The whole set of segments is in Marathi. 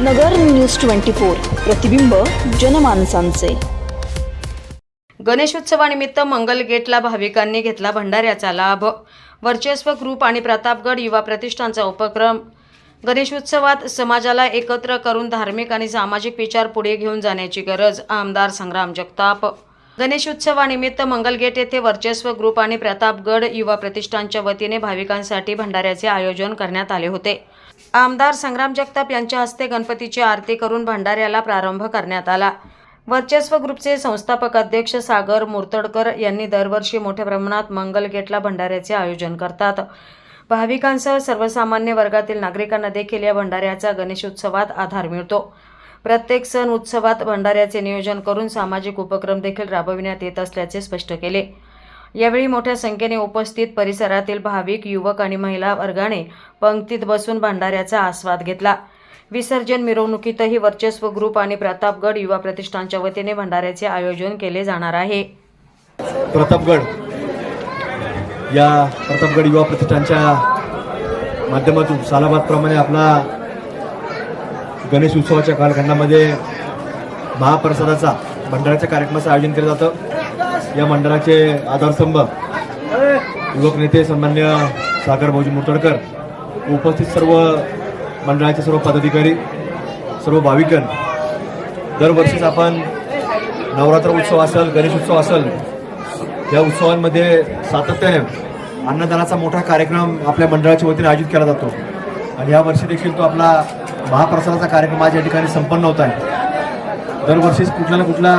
नगर न्यूज ट्वेंटी फोर प्रतिबिंब जनमानसांचे. गणेशोत्सवानिमित्त मंगल गेटला भाविकांनी घेतला भंडाऱ्याचा लाभ. वर्चस्व ग्रुप आणि प्रतापगड युवा प्रतिष्ठानचा उपक्रम. गणेशोत्सवात समाजाला एकत्र करून धार्मिक आणि सामाजिक विचार पुढे घेऊन जाण्याची गरज आमदार संग्राम जगताप. गणेशोत्सवानिमित्त मंगलगेट येथे वर्चस्व ग्रुप आणि प्रतापगड युवा प्रतिष्ठानच्या वतीने भाविकांसाठी भंडाऱ्याचे आयोजन करण्यात आले होते. आमदार संग्राम जगताप यांच्या हस्ते गणपतीची आरती करून भंडाऱ्याला प्रारंभ करण्यात आला. वर्चस्व ग्रुपचे संस्थापक अध्यक्ष सागर मुर्तडकर यांनी दरवर्षी मोठ्या प्रमाणात मंगल गेटला भंडाऱ्याचे आयोजन करतात. भाविकांसह सर्वसामान्य वर्गातील नागरिकांना देखील या भंडाऱ्याचा गणेशोत्सवात आधार मिळतो. प्रत्येक सण उत्सवात भंडाऱ्याचे नियोजन करून सामाजिक उपक्रम देखील राबविण्यात येत असल्याचे स्पष्ट केले. यावेळी मोठ्या संख्येने उपस्थित परिसरातील भाविक युवक आणि महिला वर्गाने पंक्तीत बसून भंडाऱ्याचा आस्वाद घेतला. विसर्जन मिरवणुकीतही वर्चस्व ग्रुप आणि प्रतापगड युवा प्रतिष्ठानच्या वतीने भंडाऱ्याचे आयोजन केले जाणार आहे. प्रतापगड. या प्रतापगड युवा प्रतिष्ठानच्या माध्यमातून सालाबादप्रमाणे आपला गणेश उत्सवाच्या कालखंडामध्ये महाप्रसादाचा भंडाऱ्याच्या कार्यक्रमाचं आयोजन केलं जातं. या मंडळाचे आधारस्तंभ युवक नेते सन्मान्य सागर भाऊजी मुतडकर उपस्थित सर्व मंडळाचे सर्व पदाधिकारी सर्व भाविकन दरवर्षीच आपण नवरात्र उत्सव असेल गणेश उत्सव असेल या उत्सवांमध्ये सातत्याने अन्नदानाचा मोठा कार्यक्रम आपल्या मंडळाच्या वतीने आयोजित केला जातो. आणि या वर्षी देखील तो आपला महाप्रसादाचा कार्यक्रम आज या ठिकाणी संपन्न होत आहे. दरवर्षीच कुठला ना कुठला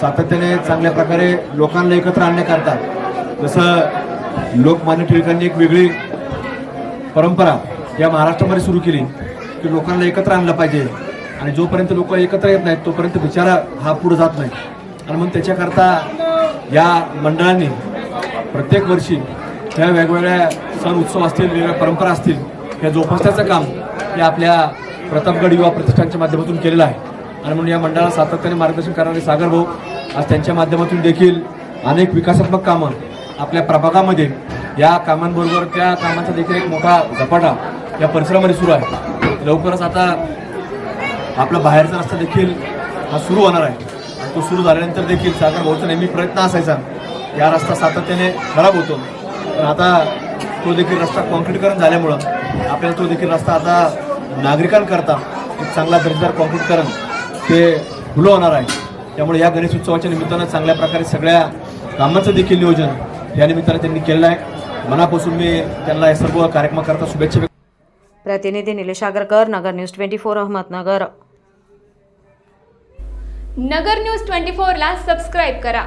सातत्याने चांगल्या प्रकारे लोकांना एकत्र आणण्याकरता जसं लोकमान्य टिळकांनी एक वेगळी परंपरा या महाराष्ट्रामध्ये सुरू केली की लोकांना एकत्र आणलं पाहिजे. आणि जोपर्यंत लोक एकत्र येत नाहीत तोपर्यंत बिचारा हा पुढे जात नाही. आणि म्हणून त्याच्याकरता या मंडळांनी प्रत्येक वर्षी ह्या वेगवेगळ्या सण उत्सव असतील वेगवेगळ्या परंपरा असतील या जोपासण्याचं काम हे आपल्या प्रतापगड युवा प्रतिष्ठानच्या माध्यमातून केलेलं आहे. आणि म्हणून या मंडळाला सातत्याने मार्गदर्शन करणारे सागर भाऊ आज त्यांच्या माध्यमातून देखील अनेक विकासात्मक कामं आपल्या प्रभागामध्ये या कामांबरोबर त्या कामांचा देखील एक मोठा झपाटा या परिसरामध्ये सुरू आहे. लवकरच आता आपला बाहेरचा रस्ता देखील हा सुरू होणार आहे. आणि तो सुरू झाल्यानंतर देखील सागर भाऊचा नेहमी प्रयत्न असायचा या रस्ता सातत्याने खराब होतो. पण आता तो देखील रस्ता कॉन्क्रीटकरण झाल्यामुळं आपल्याला तो देखील रस्ता आता नागरिकांकरता एक चांगला दर्जेदार कॉन्क्रीटकरण ते खुलं होणार आहे. त्यामुळे या गणेश उत्सवाच्या निमित्तानं चांगल्या प्रकारे सगळ्या कामांचं देखील नियोजन या निमित्तानं त्यांनी केलेलं आहे. मनापासून मी त्यांना या सर्व कार्यक्रमाकरता शुभेच्छा प्रतिनिधी Nilesh Agarkar Nagar news twenty four Ahmednagar. Nagar news twenty फोरला सबस्क्राईब करा.